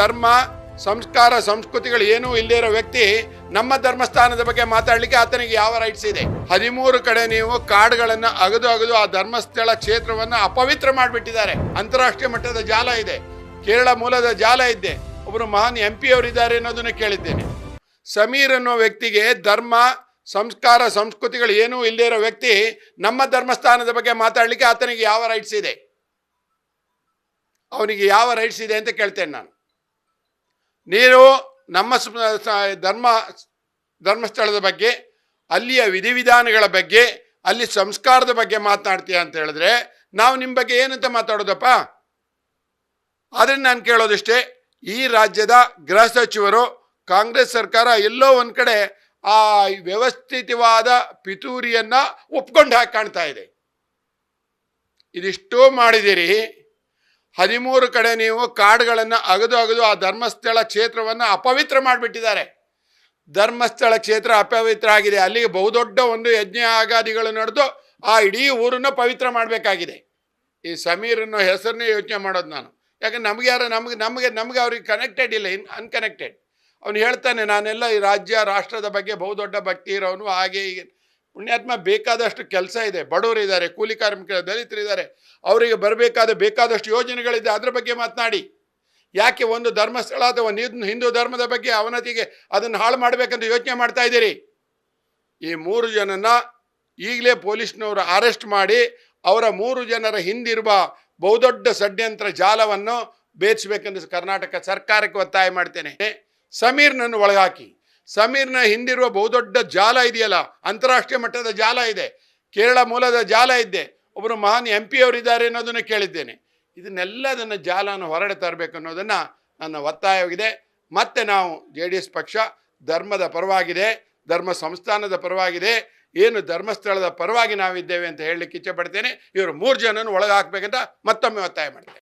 ಧರ್ಮ, ಸಂಸ್ಕಾರ, ಸಂಸ್ಕೃತಿಗಳು ಏನೂ ಇಲ್ಲದೇ ಇರೋ ವ್ಯಕ್ತಿ ನಮ್ಮ ಧರ್ಮಸ್ಥಾನದ ಬಗ್ಗೆ ಮಾತಾಡಲಿಕ್ಕೆ ಆತನಿಗೆ ಯಾವ ರೈಟ್ಸ್ ಇದೆ? ಹದಿಮೂರು ಕಡೆ ನೀವು ಕಾಡುಗಳನ್ನ ಅಗದು ಅಗದು ಆ ಧರ್ಮಸ್ಥಳ ಕ್ಷೇತ್ರವನ್ನ ಅಪವಿತ್ರ ಮಾಡಿಬಿಟ್ಟಿದ್ದಾರೆ. ಅಂತಾರಾಷ್ಟ್ರೀಯ ಮಟ್ಟದ ಜಾಲ ಇದೆ. ಕೇರಳ ಮೂಲದ ಜಾಲ ಇದೆ. ಒಬ್ಬರು ಮಹಾನ್ ಎಂ ಪಿ ಅವರಿದ್ದಾರೆ ಅನ್ನೋದನ್ನ ಕೇಳಿದ್ದೇನೆ. ಸಮೀರ್ ಅನ್ನೋ ವ್ಯಕ್ತಿಗೆ ಧರ್ಮ, ಸಂಸ್ಕಾರ, ಸಂಸ್ಕೃತಿಗಳು ಏನೂ ಇಲ್ಲದೇ ಇರೋ ವ್ಯಕ್ತಿ ನಮ್ಮ ಧರ್ಮಸ್ಥಾನದ ಬಗ್ಗೆ ಮಾತಾಡಲಿಕ್ಕೆ ಆತನಿಗೆ ಯಾವ ರೈಟ್ಸ್ ಇದೆ? ಅವನಿಗೆ ಯಾವ ರೈಟ್ಸ್ ಇದೆ ಅಂತ ಕೇಳ್ತೇನೆ ನಾನು. ನೀನು ನಮ್ಮ ಧರ್ಮ, ಧರ್ಮಸ್ಥಳದ ಬಗ್ಗೆ, ಅಲ್ಲಿಯ ವಿಧಿವಿಧಾನಗಳ ಬಗ್ಗೆ, ಅಲ್ಲಿ ಸಂಸ್ಕಾರದ ಬಗ್ಗೆ ಮಾತನಾಡ್ತೀಯ ಅಂತ ಹೇಳಿದ್ರೆ, ನಾವು ನಿಮ್ಮ ಬಗ್ಗೆ ಏನಂತ ಮಾತಾಡೋದಪ್ಪ? ಆದರೆ ನಾನು ಕೇಳೋದಿಷ್ಟೇ, ಈ ರಾಜ್ಯದ ಗೃಹ ಸಚಿವರು, ಕಾಂಗ್ರೆಸ್ ಸರ್ಕಾರ ಎಲ್ಲೋ ಒಂದು ಕಡೆ ಆ ವ್ಯವಸ್ಥಿತವಾದ ಪಿತೂರಿಯನ್ನ ಒಪ್ಕೊಂಡು ಹಾಕಿ ಕಾಣ್ತಾ ಇದೆ. ಇದಿಷ್ಟು ಮಾಡಿದಿರಿ ಹದಿಮೂರು ಕಡೆ ನೀವು ಕಾಡುಗಳನ್ನು ಅಗದು ಅಗದು ಆ ಧರ್ಮಸ್ಥಳ ಕ್ಷೇತ್ರವನ್ನು ಅಪವಿತ್ರ ಮಾಡಿಬಿಟ್ಟಿದ್ದಾರೆ. ಧರ್ಮಸ್ಥಳ ಕ್ಷೇತ್ರ ಅಪವಿತ್ರ ಆಗಿದೆ. ಅಲ್ಲಿಗೆ ಬಹುದೊಡ್ಡ ಒಂದು ಯಜ್ಞ ಆಗಾದಿಗಳು ನಡೆದು ಆ ಇಡೀ ಊರನ್ನು ಪವಿತ್ರ ಮಾಡಬೇಕಾಗಿದೆ. ಈ ಸಮೀರನ್ನು ಹೆಸರನ್ನೇ ಯೋಚನೆ ಮಾಡೋದು ನಾನು. ಯಾಕಂದ್ರೆ ನಮಗೆ ಯಾರು ನಮಗೆ ನಮಗೆ ನಮಗೆ ಅವ್ರಿಗೆ ಕನೆಕ್ಟೆಡ್ ಇಲ್ಲ, ಇನ್ ಅನ್ಕನೆಕ್ಟೆಡ್ ಅವನು ಹೇಳ್ತಾನೆ, ನಾನೆಲ್ಲ ಈ ರಾಜ್ಯ, ರಾಷ್ಟ್ರದ ಬಗ್ಗೆ ಬಹುದೊಡ್ಡ ಭಕ್ತಿ ಇರೋನು ಹಾಗೆ ಹೀಗೆ. ಪುಣ್ಯಾತ್ಮ ಬೇಕಾದಷ್ಟು ಕೆಲಸ ಇದೆ. ಬಡವರಿದ್ದಾರೆ ಕೂಲಿ ಕಾರ್ಮಿಕರು ದಲಿತರಿದ್ದಾರೆ ಅವರಿಗೆ ಬರಬೇಕಾದ ಬೇಕಾದಷ್ಟು ಯೋಜನೆಗಳಿದೆ. ಅದರ ಬಗ್ಗೆ ಮಾತನಾಡಿ. ಯಾಕೆ ಒಂದು ಧರ್ಮಸ್ಥಳ ಅಥವಾ ಹಿಂದೂ ಧರ್ಮದ ಬಗ್ಗೆ ಅವನತಿಗೆ ಅದನ್ನು ಹಾಳು ಮಾಡಬೇಕಂತ ಯೋಚನೆ ಮಾಡ್ತಾ ಇದ್ದೀರಿ? ಈ ಮೂರು ಜನನ ಈಗಲೇ ಪೊಲೀಸ್ನವರು ಅರೆಸ್ಟ್ ಮಾಡಿ ಅವರ ಮೂರು ಜನರ ಹಿಂದಿರುವ ಬಹುದೊಡ್ಡ ಷಡ್ಯಂತ್ರ ಜಾಲವನ್ನು ಬೇಯಿಸಬೇಕೆಂದು ಕರ್ನಾಟಕ ಸರ್ಕಾರಕ್ಕೆ ಒತ್ತಾಯ ಮಾಡ್ತೇನೆ. ಸಮೀರ್ನನ್ನು ಒಳಗಾಕಿ. ಸಮೀರ್ನ ಹಿಂದಿರುವ ಬಹುದೊಡ್ಡ ಜಾಲ ಇದೆಯಲ್ಲ, ಅಂತಾರಾಷ್ಟ್ರೀಯ ಮಟ್ಟದ ಜಾಲ ಇದೆ, ಕೇರಳ ಮೂಲದ ಜಾಲ ಇದೆ, ಒಬ್ಬರು ಮಹಾನ್ ಎಂ ಪಿ ಅವರಿದ್ದಾರೆ ಅನ್ನೋದನ್ನು ಕೇಳಿದ್ದೇನೆ. ಇದನ್ನೆಲ್ಲ ಅದನ್ನು ಜಾಲನ ಹೊರಡೆ ತರಬೇಕು ಅನ್ನೋದನ್ನು ನನ್ನ ಒತ್ತಾಯವಾಗಿದೆ. ಮತ್ತೆ ನಾವು ಜೆ ಡಿ ಎಸ್ ಪಕ್ಷ ಧರ್ಮದ ಪರವಾಗಿದೆ, ಧರ್ಮ ಸಂಸ್ಥಾನದ ಪರವಾಗಿದೆ, ಏನು ಧರ್ಮಸ್ಥಳದ ಪರವಾಗಿ ನಾವಿದ್ದೇವೆ ಅಂತ ಹೇಳಲಿಕ್ಕೆ ಇಚ್ಛೆ ಪಡ್ತೇನೆ. ಇವರು ಮೂರು ಜನನ ಒಳಗೆ ಹಾಕ್ಬೇಕಂತ ಮತ್ತೊಮ್ಮೆ ಒತ್ತಾಯ ಮಾಡ್ತೇನೆ.